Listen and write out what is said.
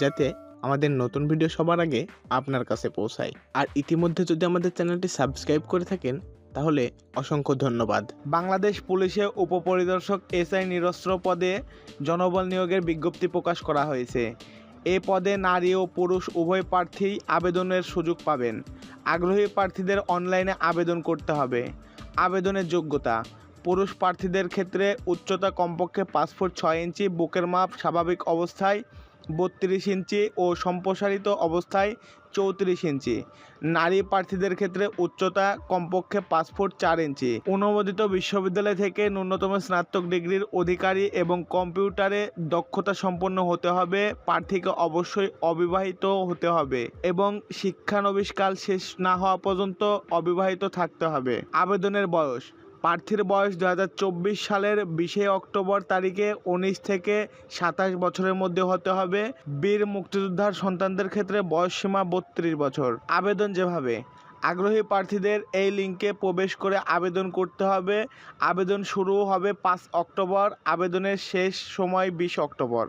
যাতে আমাদের নতুন ভিডিও সবার আগে আপনার কাছে পৌঁছায়। আর ইতিমধ্যে যদি আমাদের চ্যানেলটি সাবস্ক্রাইব করে থাকেন, তাহলে অসংখ্য ধন্যবাদ। বাংলাদেশ পুলিশে উপপরিদর্শক এসআই নিরস্ত্র পদে জনবল নিয়োগের বিজ্ঞপ্তি প্রকাশ করা হয়েছে। এ পদে নারী ও পুরুষ উভয় প্রার্থী আবেদনের সুযোগ পাবেন। আগ্রহী প্রার্থীদের অনলাইনে আবেদন করতে হবে। আবেদনের যোগ্যতা, পুরুষ প্রার্থীদের ক্ষেত্রে উচ্চতা কমপক্ষে পাঁচ ফুট ছয় ইঞ্চি, বুকের মাপ স্বাভাবিক অবস্থায় বত্রিশ ইঞ্চি ও সম্প্রসারিত অবস্থায় চৌত্রিশ ইঞ্চি। নারী প্রার্থীদের ক্ষেত্রে উচ্চতা কমপক্ষে পাঁচ ফুট চার ইঞ্চি। অনুমোদিত বিশ্ববিদ্যালয় থেকে ন্যূনতম স্নাতক ডিগ্রির অধিকারী এবং কম্পিউটারে দক্ষতা সম্পন্ন হতে হবে, প্রার্থীকে অবশ্যই অবিবাহিত হতে হবে এবং শিক্ষানবিষ্কাল শেষ না হওয়া পর্যন্ত অবিবাহিত থাকতে হবে। আবেদনের বয়স প্রার্থীর বয়স দু হাজার চব্বিশ সালের বিশে অক্টোবর তারিখে উনিশ থেকে সাতাশ বছরের মধ্যে হতে হবে। বীর মুক্তিযোদ্ধার সন্তানদের ক্ষেত্রে বয়সসীমা বত্রিশ বছর। আবেদন যেভাবে, আগ্রহী প্রার্থীদের এই লিঙ্কে প্রবেশ করে আবেদন করতে হবে। আবেদন শুরু হবে পাঁচ অক্টোবর, আবেদনের শেষ সময় বিশ অক্টোবর।